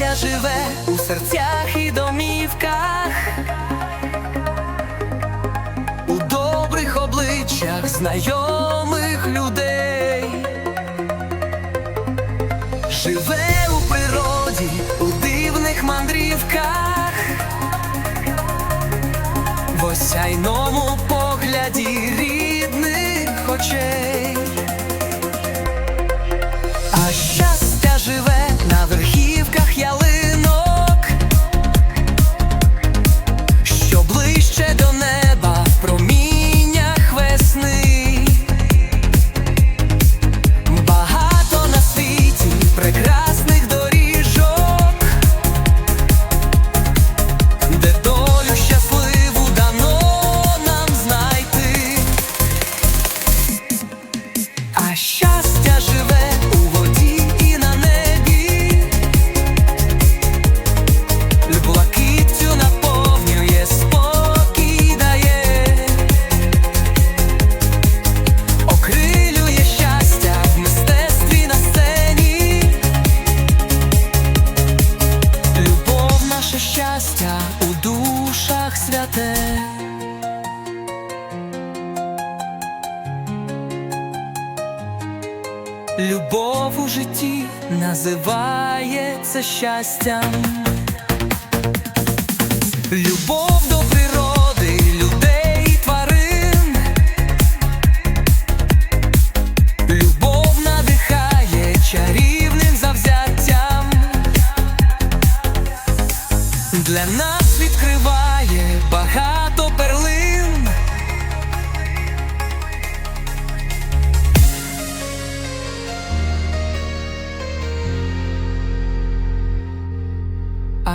щастя живе у серцях і домівках, у добрих обличчях знайомих людей, живе у природі, у дивних мандрівках, в осяйному погляді рідних очей. Любов у житті називається щастям. Любов до природи, людей, і тварин. Любов надихає чарівним завзяттям. Для нас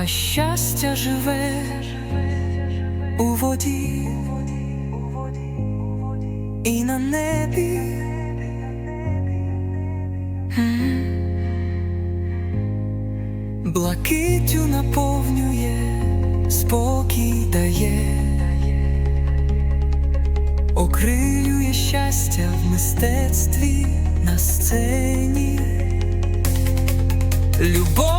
Щастя живе у воді і на небі. М. Блакиттю наповнює, спокій дає, окрилює щастя в мистецтві на сцені. Любов.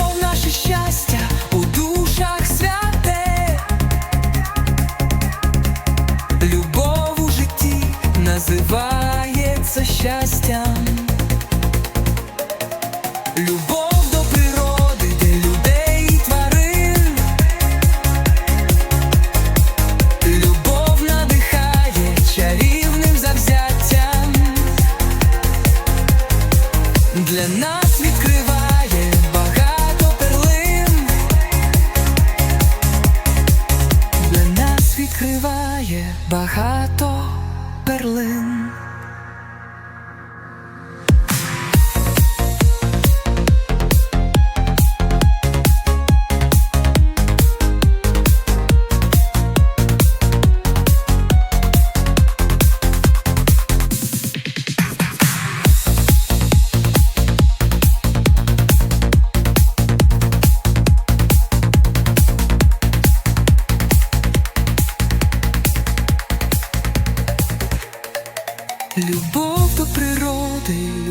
називається щастям. Любов до природи, де людей і тварин. Любов надихає чарівним завзяттям. Для нас відкриває багато перлин. Для нас відкриває багато. перлин. любов до природи.